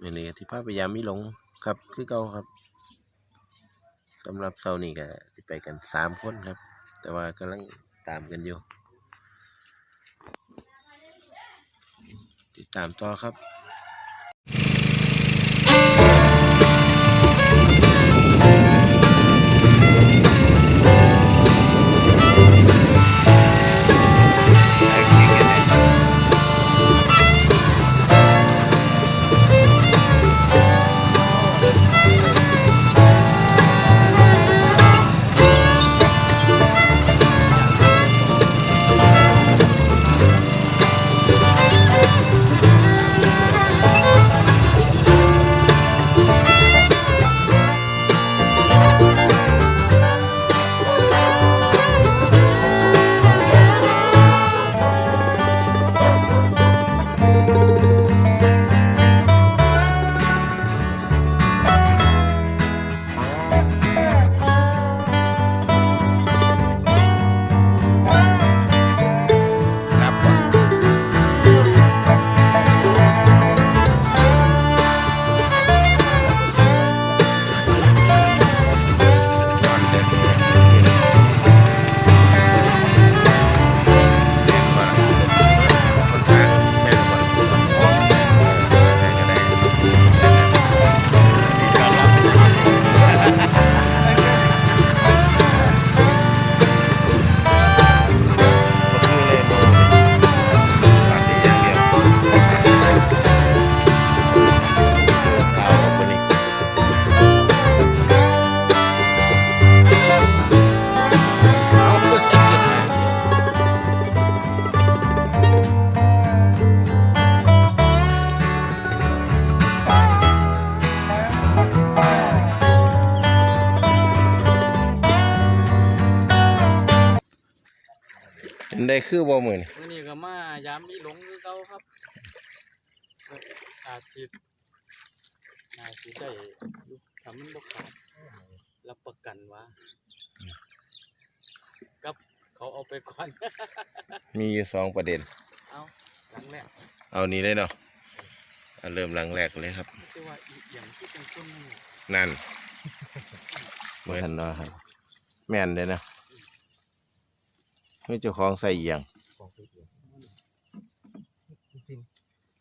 มื่อนี้ที่พาพยายามไม่หลงครับคือเก่าครับสำหรับเซานี่ก็ไปกันสามคนครับ แต่ว่ากำลังตามกันอยู่ ติดตามต่อครับ คือบ่มือนี่มื่อนี้ก็มายามมีหลงคือเก่าครับอาจสิอาจสิได้อยู่ถ้ามันบ่ขาดรับประกันว่ากับเขาเอาไปก่อน มีอยู่สองประเด็น เอาครั้งแรกเอานี้เลยเนาะเอาเริ่มหลังแรกเลยครับ คือว่าอีเอียงที่เป็นต้นนั่นน่ะนั่นเหมือนเนาะครับ แม่นเลยนะ ไม่เจ้าของใส่เอียง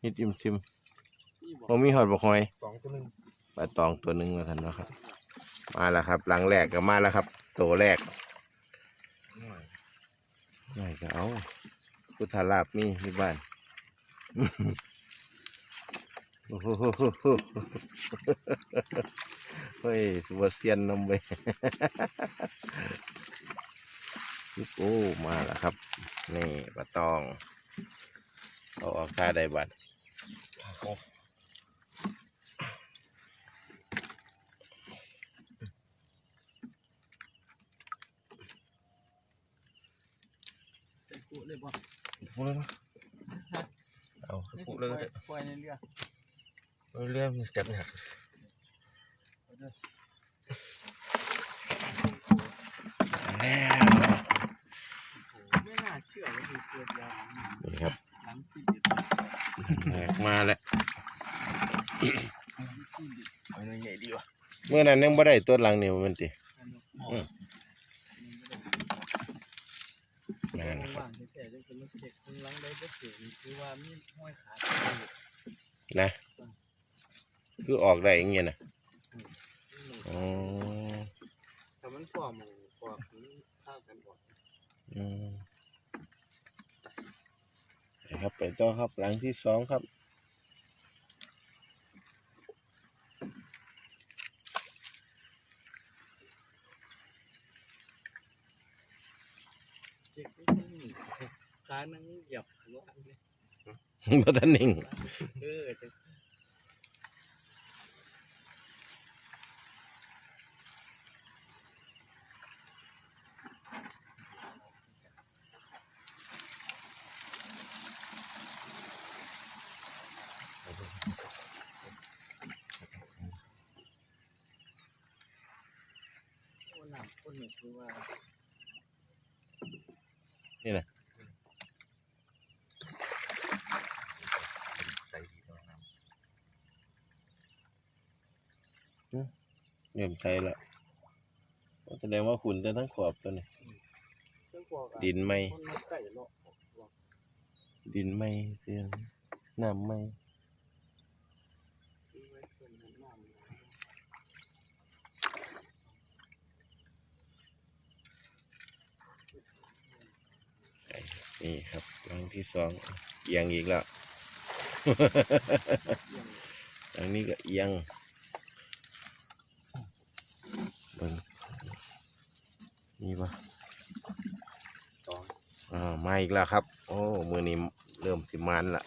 ฮิตอิมซิมนี่บอโอ้กมีหอดบกหอยสองตัวหนึ่งปลาตองตัวหนึ่งมาทันเนาะครับ มาแล้วครับ หลังแรกก็มาแล้วครับ ตัวแรกนี่ก็เอาพุทธาลาบมีที่บ้านโอ้โหเฮ้ยสุวเซียนนมไป โอ้มาแล้วครับ นี่ปลาตองเอาออกค่าได้บัตรเป็นกูเลยบ่พูดเลยนะเอานี่พูดคือเลยปล่อยปล่อยในเรือเรื่องมันจับเนี่ยแล้ว ไม่น่าเชื่อว่าคือเกิดยาว นี่ครับ หลังที่เด็ด แหกมาแล้ว หลังที่เด็ด เอาหน่อยใหญ่ดีวะเมื่อนั้นยังไม่ได้ตัวหลังนี่มันตินั่นนะอืมนะได้ครับว่างแต่จะเป็นลูกเด็กคนหลังได้ก็เสียคืออยขาดนะ คือออกได้อย่างเงี้ยนะอ๋อแต่มันปลอมหมูปลอมมันข้าวกันหมดอืมนะครับไปต่อครับหลังที่สองครับ เด็กนี่ขานั่งเหยียบหัวอันนี้มาทันนิ่ง เออจะ ว่าหนักคนเนี่ยคือว่า นี่นะ ใจดีตอนนั้น เริ่มใช้แล้วแสดงว่าขุนจะทั้งขอบตัวนี้เครื่องครัวก็ดินไหมคนมาใกล้เลาะดินไม่เสียงน้ำไม่ทิ้งไว้เพิ่นน้ำน้ำนี่ครับหลังที่สองเอียงอีกแล้วหลังนี้ก็เอียง เบิ่งนี่ปะสองอ่ามาอีกแล้วครับ โอ้มือนี้เริ่มสิมันละ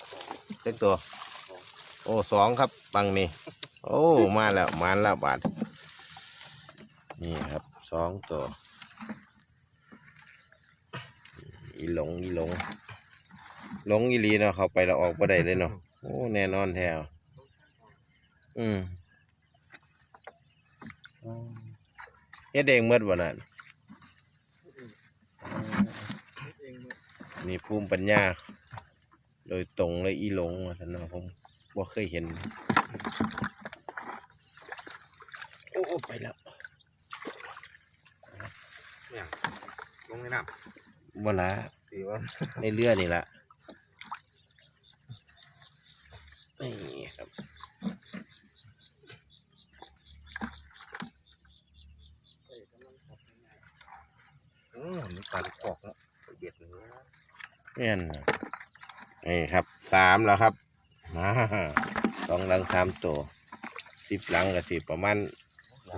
เล็กตัว โอ้สองครับปังนี่ โอ้มาแล้วมันแล้วบาทนี่ครับสองตัวอีหลงอีหลงหลงอีหลีเนาะเขาไปเราออกบ่ได้เลยเนาะโอ้แน่นอนแท้วอืมอ๋อ เฮ็ดเองเมื่อบ่นั่นเองเนี่ยนี่ภูมิปัญญา โดยตรงเลยอีหลงว่าซั่นเนาะผมบ่เคยเห็น โอ้โอ้ไปแล้วลงในน้บ่ละำสีว่าในเรือนี่ละนี่ครับ เอ้ยกำลังขับง่าย อืมมีปลาลูกกอกแล้วเบ็ดเนื้อ แม่นน่ะนี่ครับสามแล้วครับมาสองหลังสามตัวสิบหลังกับสิบประมาณ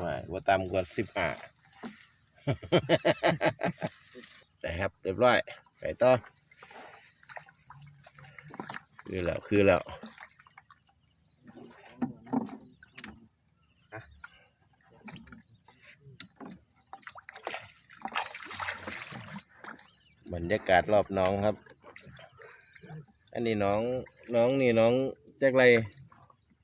ว่าว่าต่ำกว่าสิบห้าแต่ครับเรียบร้อยไปต่อคือแล้วคือแล้วบรรยากาศรอบน้องครับ อันนี้น้องน้องนี่น้องแจ็คไร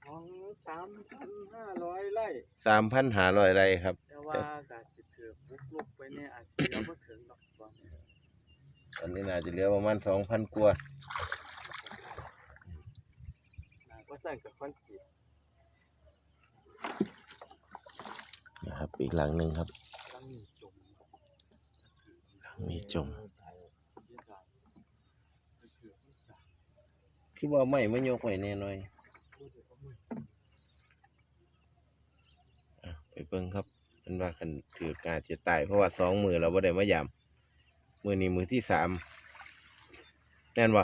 ของสามพันห้าร้อยไร่สามพันหาร้อยไรครับ แต่ว่าการจะเถือบุกลุกไปเนี่ยอาจจะยังไม่ถึงดอกบางตอนนี้น่าจะเหลือประมาณสองพันกว่านาก็สร้างกับคอนกรีตนะครับ อีกหลังหนึ่งครับ ตั้งมีจมมีจม เยอะจังมันเถื่อนมันจับ คือว่าไม่ไม่ยกไว้แน่หน่อยพูดเดี๋ยวก็มืออะไปเบิ่งครับมันว่าคันถือการจะตายเพราะว่าสองมือเราบ่ได้มายามมือนี้มือที่สามแน่นบ่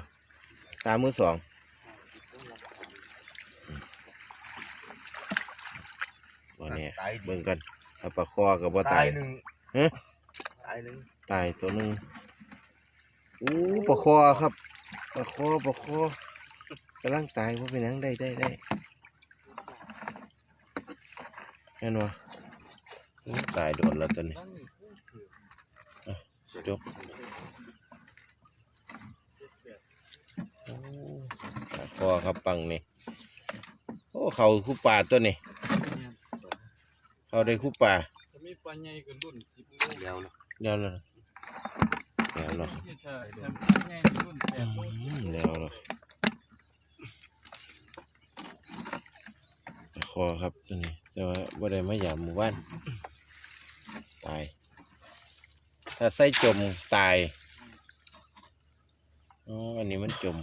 สามมือสองต้องรับความบ่แน่ตายเบิ่งกันถ้าปลาคอกับบ่ตาตายยหนึ่งฮะตายหนึ่งตายตัวหนึงอู้ปลาคอครับปลาคอปลาคอ กำลังตายว่าเป็นหยังได้ได้ได้แน่นบ่อู้ตายโดนแล้วตัวนี้ตั้งมีผู้ถือจบโอ้ปลาคอครับปังนี่โอ้เขาคู่ป่าตัวนี้เนี่ยเขาได้คู่ป่าจะมีปลาใหญ่กับรุ่นสิบโลเดียวเลยเดี๋ยวเลยเดี๋ยวเลยที่ใช่แต่ปลาใหญ่กับรุ่นแปอืดโลมเดี๋ยวเลยปลา คอครับตัวนี้ แต่ว่าบ่ได้มาหยามหมู่บ้าน ตาย ถ้าใส่จมตายอันนี้มันจม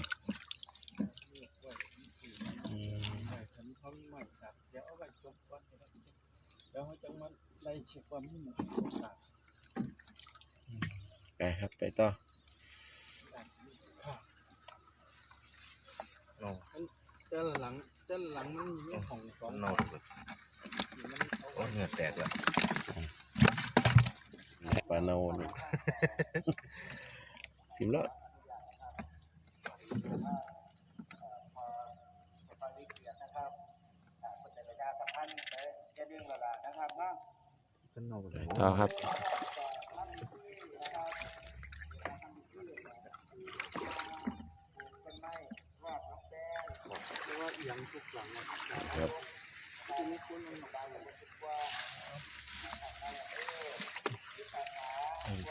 ไปครับ ไปต่อ นอน เจ้าหลังเจ้าหลังมันมีของสอง นอนเลย มันเอา โอ้เห งื่อแตกแล้วปลาเนานี่สิมแล้วก็นอนเลยต่อครับ เพราะว่าเอียงทุกหลังอะ ครับ ทีนี้คุณมันตายหมด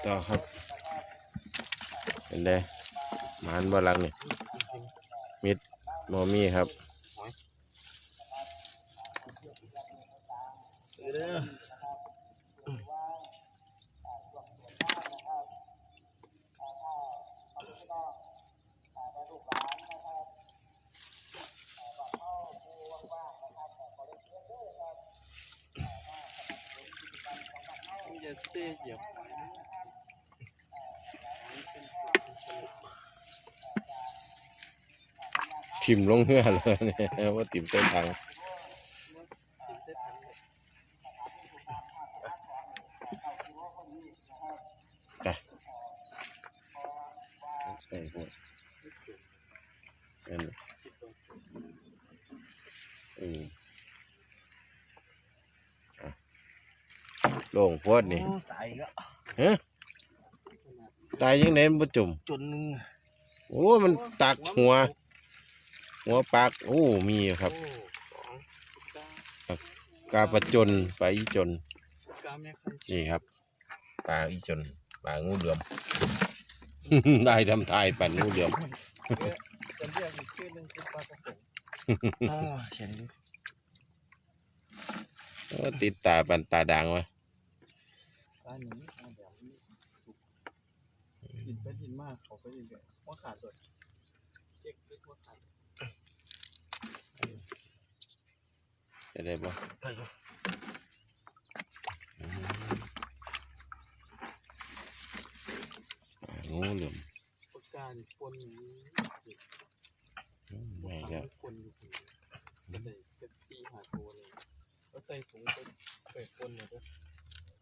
ต่อครับเป็นได หลังนี่มิดมอมี่ครับเด้อมันจะเตะเหยียบ ทิมลงเหือเลยเนี่ยว่าติ่มเต้นทางใช่พวกอันอืมอะโล่งโพดนี่โอ้ตายแล้วตายยังไงมันบ่จุ่มจนหนึงโอ้ มันตักหัว หัวปากโอ้มีอยู่ครับโอ้สองกากาประจนปลาอีจนกาแม่คันนี่ครับปลาอีจนปลางูเหลือมได้ทำทายปั่นงูเหลือมจะเรียกอีกชื่อหนึงคือปลากระป๋องอ่าเห็นอยู่โอ้ติดตาปั่นตาด่างวะปลาหนีปลาแหลมนี่สุกกินไปกินมากเขาไปเรื่อยๆว่าขาดเลยเจ๊กเจ๊กว่าขาด จะได้บ่ได้อยู่อืมปลางูเหลือมปากกานี่ปนอย่างนี้อืมปไม่กแล้วกาปนอยู่ตรงนี้ก็เลยจะตีหาตัวเลยก็ใส่ถุงไปไปปนเลยก็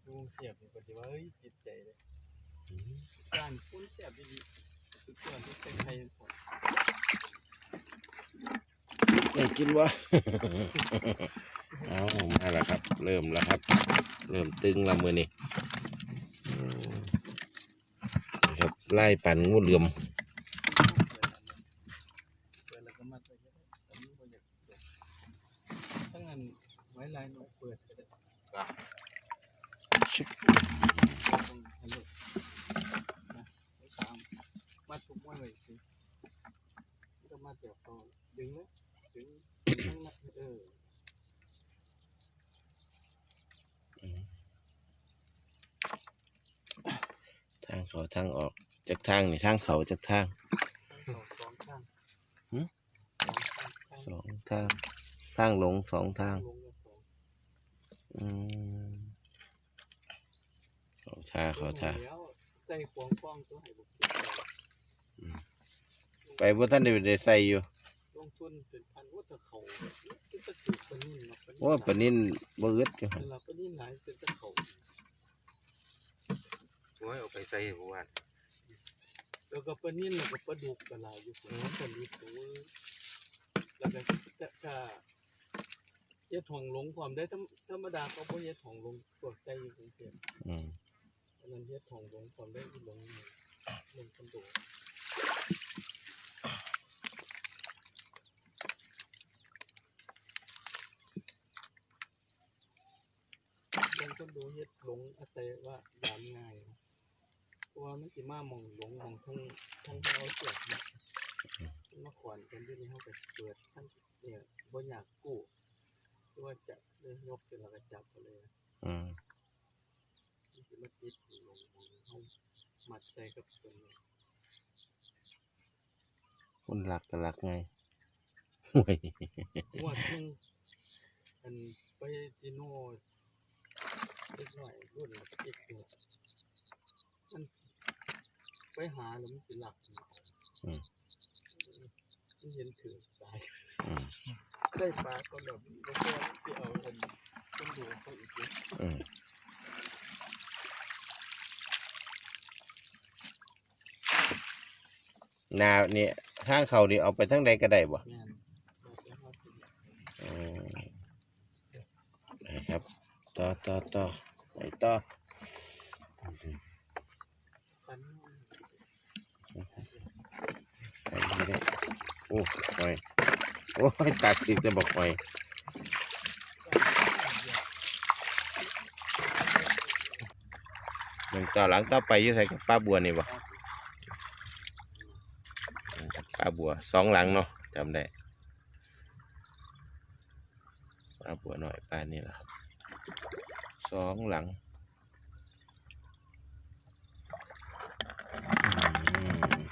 ดูเสียบนี่ก็จะว่าเฮ้ยจิตใจเลย การคุ้นเสียบดีๆคือส่วนที่เป็นไทยผล อยา กินวะเอามาแล้วครับ เริ่มแล้วครับ เริ่มตึงแล้วมือนี่นี่ครับไล่ปั่นงูเหลือม เปิดแล้วก็มาใส่ก็ได้แต่นี่ก็อยากเปิดถ้างั้นไว้ลายหนูเปิดก็ได้ ชิบ ตรงฮัลโหลนะไว้ตามมาทุกวันเลยสิก็มาเดี๋ยวเขาดึงนะดึงดึงทั้งนั้นเออ ทางเขาทางออกจาก ทางนี่ทางเขาจากทางทั้งเขาสองข้างหืมสองข้างสองทาง ทางหลงสองทางลงกับสองอืมเขาท่าเขาท่าแล้วใส่ควงฟองตัวให้บุกไปบ่ท่านได้ได้ใส่อยู่ลงทุนเป็นพันว่าแต่เขาเป็นตะกุกปนิ่นเนาะโอ้ปานนินบ่อึดอยู่เวหั่นลาปนิ่นหลายเป็นตะเขาโอ้ยเอาไปใส่หมู่บ้าน แล้วก็ปนิ่นแล้วก็ปลาดุกกระลายอยู่คนนั้นีตัวแล้วก็จะจะเย็ดห่องลงความได้ธรรมธรรมดาเขาบ่เย็ดห่องลงตรวจใจอยู่กรุงเทพอืมอันนั้นเย็ดห่องลงความได้ที่ลงลงคอนโดลงคอนโดเฮ็ดลงอาศัยว่ายามง่ายเพ ราะว่ามันสิมาหมองหลงหมองทั้งทั้งที่เอาเสียบเนี่ยมาขวานกันด้วยนี่เขาก็เปิดทั้งเนี่ยบ่อยากกู้เพราะว่าจะเลยยกเป็นแล้วก็จับไปเลยอืมมันสิมาติดอยู่หลงหมองเขามัดใจกับตัวนี้คนหลักก็หลักไงห่วยงวดหนึงอันไปที่โน่เล็กหน่อยรุ่นละอีกตัวมัน ไปหาแล้วมันสิหลักมันเอามันเห็นถือตายอืมได้ปลาก็แบบก็แค่ที่เอาอันต้นดูเขาอีกเยอะอืมนาเนี่ยทางเขานี่เอาไปทางใดก็ได้บ่แม่นบอกแล้วว่าสิอืมนะครับ ต่อต่อต่อไปต่อ ปัน ใส่นี่ได้ โอ้หอยโอ้ยตักสิจะบอกหอยหนึ่งต่อหลังต่อไปยี่ใส่กับป้าบัวนี่บ่ป้าบัวสองหลังเนาะจำได้ป้าบัวหน่อยป้านี่แหละครับสองหลังอืม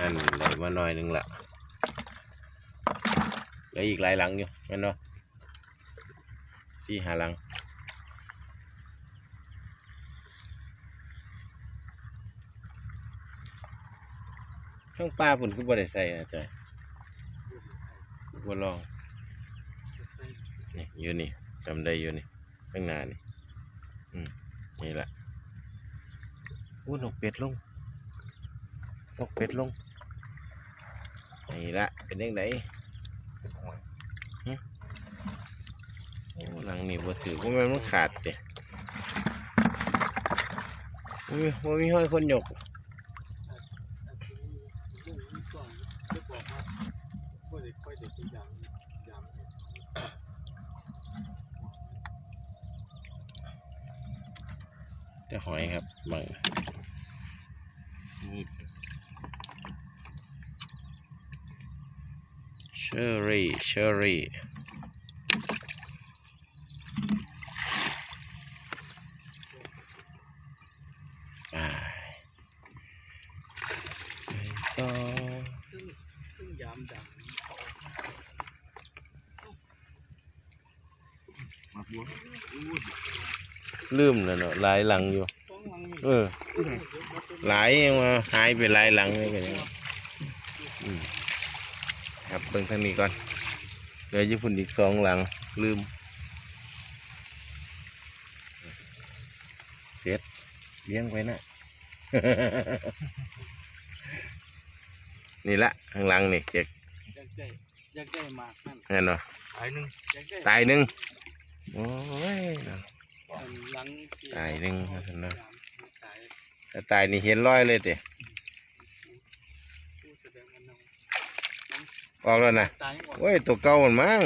นั่นได้มาหน่อยนึงละ เหลืออีกหลายหลังอยู่แม่นเนาะสี่หาหลังข้างป้าผุนคือบ่ได้ใส่นะจ๊ะบ่ลองนี่อยู่นี่จำได้อยู่นี่ข้างหน้านี่อืมนี่แหละอู้นกเป็ดลงนกเป็ดลงนี่ละเป็นยังไง เป็นหอย โอ้ หลังนี่บ่ถือว่ามันมันขาดเด้อุ้ยบ่มีห้อยคนยกอาจจะมีเรื่องนี้ก่อนจะบอกว่าบ่ได้ค่อยได้เป็นอย่างอย่างแต่หอยครับบางนี่เชอรี่เชอรี่ไปไปต่อ ซึ่งซึ่งยามดัง มาบัว ลืมแล้วเนาะหลายหลังอยู่ต้องลังนี่เออ หลายยังมาหายไปหลายหลังเลยกันเนี่ยอืมครับเบิ่งทางนี้ก่อนเหลือญี่ปุ่นอีกสองหลัง ลืมเสร็จเลี้ยงไว้นะนี่ละข้างหลังนี่เจ็กอยากได้อยากได้มากนั่นแน่นอนตายหนึ่งอยากได้ตายหนึ่งโอ้ยอันหลังที่ ตายหนึ่งว่าซั่นเนาะตายถ้าตายนี่เห็นรอยเลยเตะผู้แสดงมันเอาออกแล้วนะตายก่อนโอ้ยตัวเก่ามันมั้ง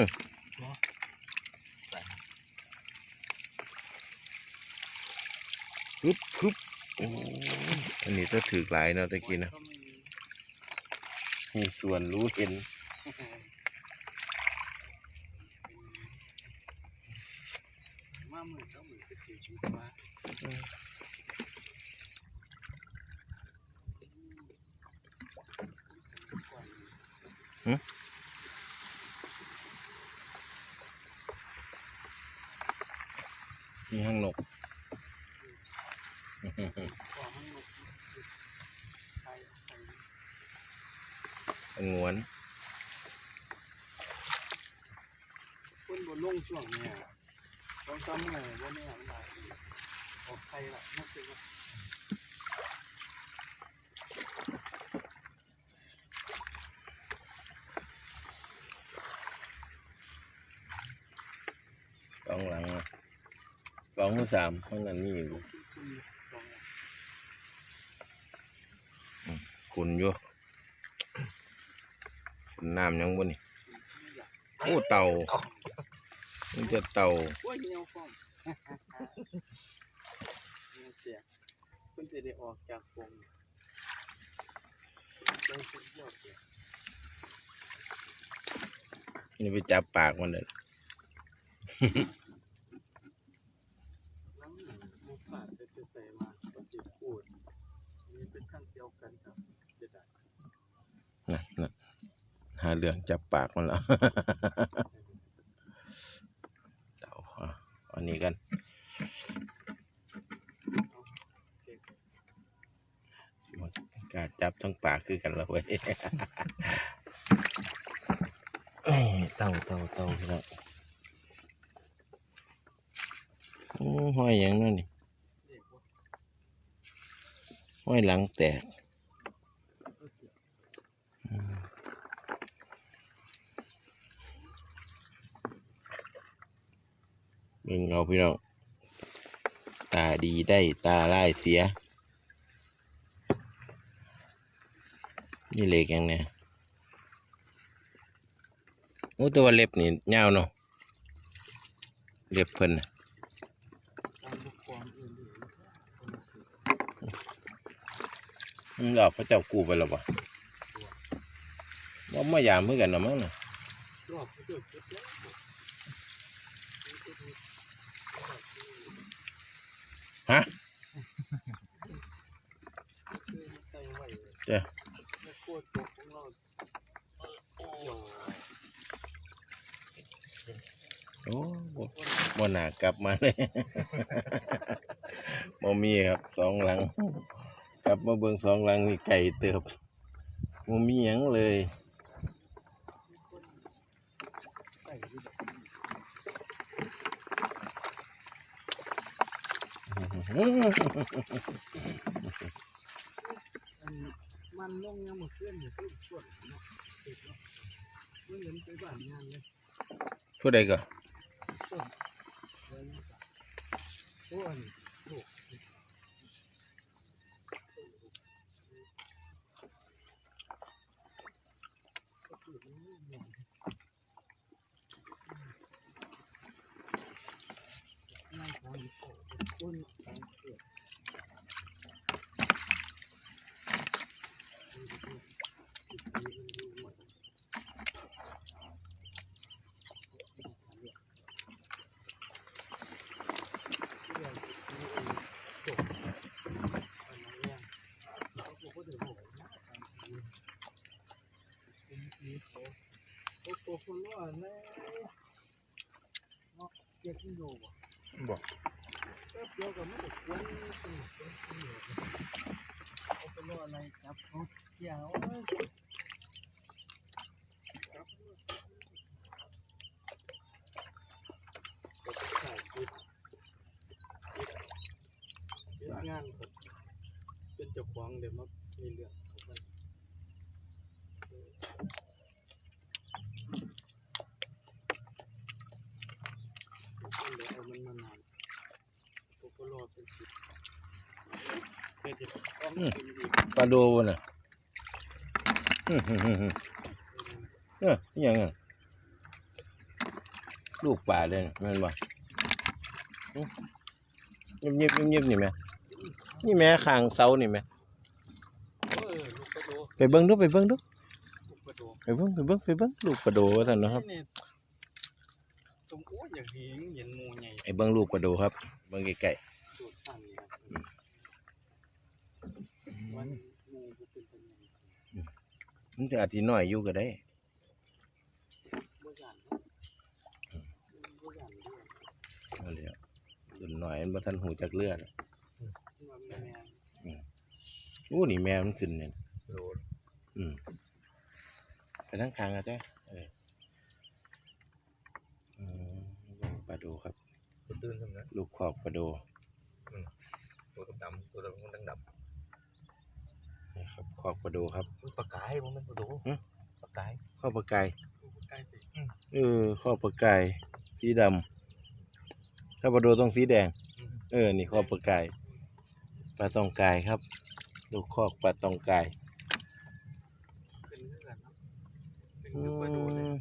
คึบคึบโอ้ยอันนี้ต้องถือหลายเนาะตะกี้เนาะก็ไม่มีมีส่วนรู้เห็น มาหมื่นสองหมื่นก็เสียชีวิตมาก่อน มีห้างนกก่องวนคนบนลงช่วงเนี่ยต้องจำไงว่าเนี่ยมันได้ออกใครล่ะนั่นคือว่า สองหลังอะสอง หรือสามข้างนั้นนี่อยู่คุณลองคุณอยู่คุณน้ำยังบนนี่อยากโอ้เต่ามันจะเต่าว่าเหี่ยวฟ้อมเนี่ยเสียคุณจะได้ออกจากวงไปสุดยอดเลยนี่ไปจับปากมันเลย แล้วหนึ่งมุกขาดจะใส่มาก็จะพูดนี่เป็นขั้นเดียวกันครับจะได้ นะนะหาเรื่องจับปากมันแล้วเต่าอันนี้กัน กาจับทั้งปากคือกันแล้วเว้ยเอ้ยเต่าเต่าเต่าพี่น้องโอ้ห้อยหยังนั่นนี่ห้อยหลังแตก เบิ่งเอาพี่น้องตาดีได้ตาร้ายเสีย นี่เล็กยังเนี่ยโอ้ตัวเล็บนี่ยาวเนาะเล็บเพิ่นมบุคคลอื่นๆมันเอาพระเจ้ากูไปแล้วปะว่าไมายามเพื่อกันนะมั้งน่ะรอบก็เดือดเจ็บแล้ว ฮะเลยเจ้โคตรตัวของเราเกี่ยวโอ้บ่บ่น่ากลับมาเลยบ่มีครับสองหลัง กลับมาเบิ่งสองหลังนี่ไก่เติบบ่มีหยังเลย ใส่ที่แบบอัน มันลงยังหมดเสื้ออยู่ที่ส่วนเนาะติดเนาะไม่เห็นไปบ้านงานเลยผู้ใดก็เลยนะจ๊ะโอ้อันลูกก็คือมันไม่เหมือนงานของโอ้ต้นสังเกต โอ้โหคนว่าแน่เนาะเจ็ บที่โดบ่บอกเดียวก็ไม่ได้ควนตัวตัวตัวเอาไปรออะไรจับ กี่ยวเอ้ยจับมือก็จะใส่ปิดปิดปิดงานเป็นเจ้าของเดี๋ยวมามีเรื่องเขาไปก็เลยเอามันมานานผมก็รอเป็นสิบเพื่อจะต้องกินอีก ปลาโดบ่น่ะ เอ้อยังอะลูกปลาเด้อแม่นบ่อื้อเงียบๆเงียบๆนี่แม่นี่แม่ขางเสานี่แม่ไปเบิ่งดูไปเบิ่งดูลูกไปเบิ่งไปเบิ่งไปเบิ่งลูกปลาโดว่านนะครับไอ้เบิ่งลูกปลาโดครับ เบิ่งใกล้ดสั่นนี่ครับวันหมูบ่เป็นปัญญา ๆ มันจะอาจสิน้อยอยู่ก็ได้บ่ย่านเนาะบ่ย่านเรื่องเอาแล้วรุ่นน้อยมันบ่ทันหูจักเลือดว่าแม่แม่โอ้นี่แม่มันขึ้นเนี่ยโดนอืมไปทั้งคางอะจ้ะเอออืมเบิ่งปลาโดครับตัวตื้นใช่ไหมลูกขอบปลาโดตัวดำๆตัวดำมันดังนะ ครับขอบปลาโดครับๆมันปลากายมันเป็นปลาโดหึ ปลากายข้อปลากายลูกใกล้สิเออข้อปลากายสีดำถ้าปลาโดต้องสีแดง เออ นี่ข้อปลากายปลาตองกายครับลูกคอกปลาตองกายขึ้นคือกันเนาะขึ้นอืคือปลาโดเลยม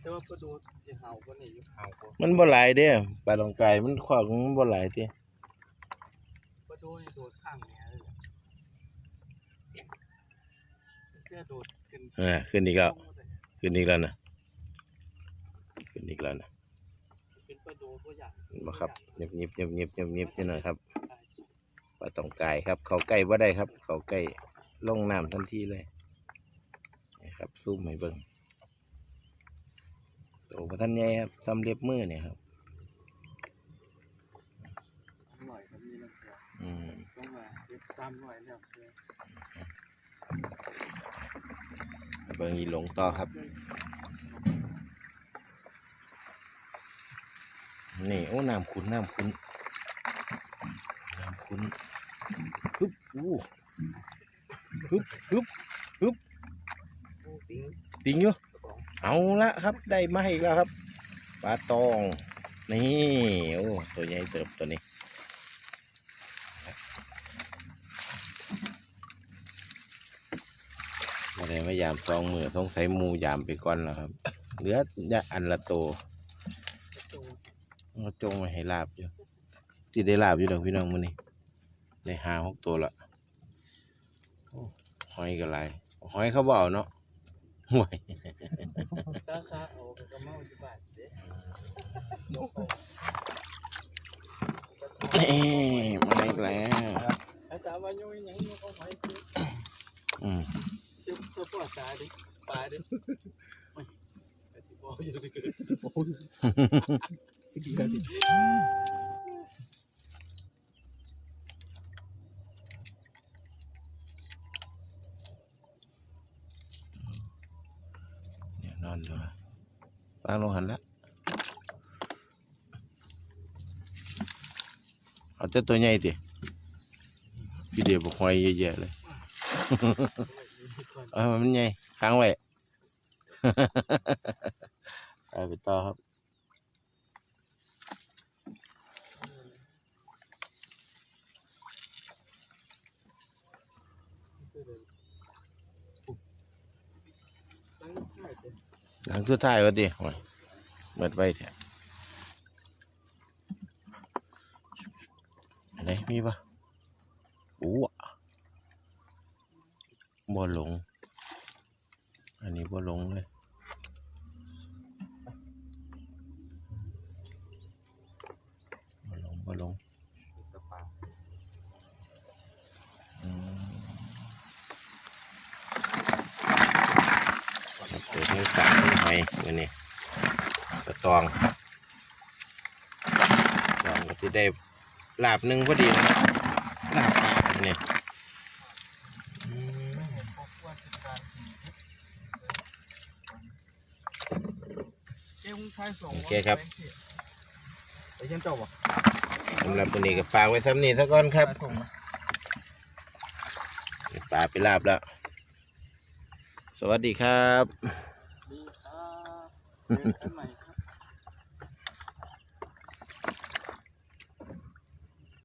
แต่ว่าปลาโดสิเห่ากว่านี้อยู่เอาก็มันบ่หลายเด้ปลาตองกายมันคอกมันบ่หลายเด้ ปลาโดนี่โดดข้างแหน่เลยแค่โดดขึ้น เออขึ้นอีกแล้วลงมาเลยขึ้นอีกแล้วนะขึ้นอีกแล้วนะเป็นปลาโดตัวอย่างเห็นบ่ครับเงียบเงียบเงียบเงียบเงียบเงียบจังหน่อยครับปลาตองกายครับ เขาใกล้บ่ได้ครับ เขาใกล้ลงน้ำทันทีเลยนี่ครับซูมให้เบิ่งโตบ่ทันใหญ่ครับสำเร็จมือเนี่ยครับอร่อยก็มีน้ำเกลืออืมต้องมาเก็บตามหน่อยแล้ว เกลือเบิ่งอีหลงต่อครับ นี่โอ้น้ำขุนน้ำขุนน้ำขุนฮึบอู้ฮึบฮึบปิ้งปิงอยู่กรอเอาละครับได้มาอีกแล้วครับปลาตอง นี่ โอ้ ตัวใหญ่เติบตัวนี้มา ได้มายามสองมือสงสัยมูยามไปก่อนแล้วครับ เหลือยะอันละโตวโตเอาจงมาให้ลาบอยู่ที่ได้ลาบอยู่ดอกพี่น้องมื้อนี้ได้หาหกตัวละหอยก็หลายหอยเขาบเอาเนาะห่วยซาซาเอาไปกระเมาที่บ้านเด้นี่มแล้วอาจารย์ว่าโยยยังโยเขาหอยอืม จุ๊บตัวปลาตาดิปลาดิไม่ไอ้ที่บอกอยู่ดิโอ้ยสิดีกันดิเนี่ยนอนอยู่นะวางลงหันละเอาแต่ตัวใหญ่ดิพี่เดียบอกหอยเยอะๆเลย เออมันใหญ่ค้างไว้ ไปต่อครับหลังสุดท้ายวะดิโอ้ยเบิดไว้เถอะไหนมีปะอู้วบ่หลง อันนี้บ่หลงเลยบ่หลงบ่หลงตะปาอืมเปิดมือปากมือหอยมือนี่กระตองตองก็จะได้ลาบหนึ่งพอดีนะครับลาบปลาเนี่ยอืม พวกว่าจัดการเจ้าชายสอง โอเคครับไอ้เจ้าเจ้าบ่สำหรับวันนี้ก็ฝากไว้ซ้ำนี้ซะก่อนครับส่งมาปลาไปลาบแล้ว สวัสดีครับ